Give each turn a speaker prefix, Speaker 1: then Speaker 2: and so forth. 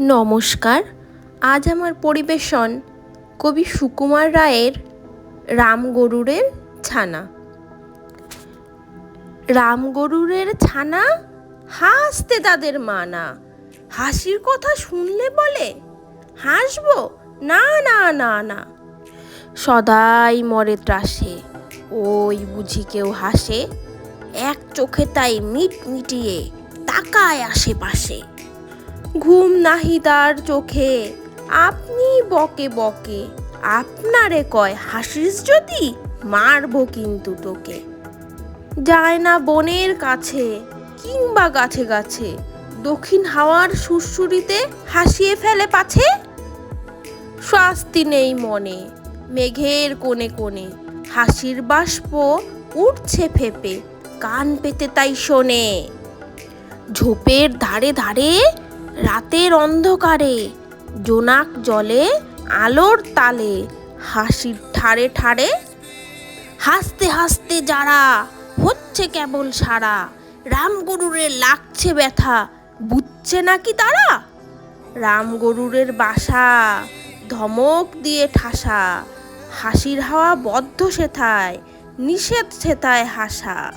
Speaker 1: নমস্কার, আজ আমার পরিবেশন কবি সুকুমার রায়ের রাম গরুরের ছানা। রাম গরুরের ছানা? হাসতে তাদের মানা। হাসির কথা শুনলে বলে? হাসবো? না না না না। সদাই মরে ত্রাসে, ওই বুঝি কেউ হাসে। এক চোখে তাই মিট মিটিয়ে তাকায় আশেপাশে। ঘুম নাহি তার চোখে। আপনি বকে বকে, আপনারে কয় হাসিস যদি? মারবো কিন্তু তোকে। যায় না বনের কাছে, কিংবা গাছে গাছে, দক্ষিণ হাওয়ার সুরসুরিতে হাসিয়ে ফেলে পাছে? শাস্তি নেই মনে, মেঘের কোণে কোণে, হাসির বাষ্প উঠছে ফেপে, কান পেতে তাই শোনে। ঝোপের ধারে ধারে রাতের অন্ধকারে জোনাক জলে আলোর তালে হাসির ঠাড়ে ঠাড়ে। হাসতে হাসতে যারা হচ্ছে কেবল সারা রামগরুরের লাগছে ব্যথা, বুঝছে নাকি তারা? রামগরুরের বাসা ধমক দিয়ে ঠাসা, হাসির হাওয়া বদ্ধ সেথায়, নিষেধ সেথায় হাসা।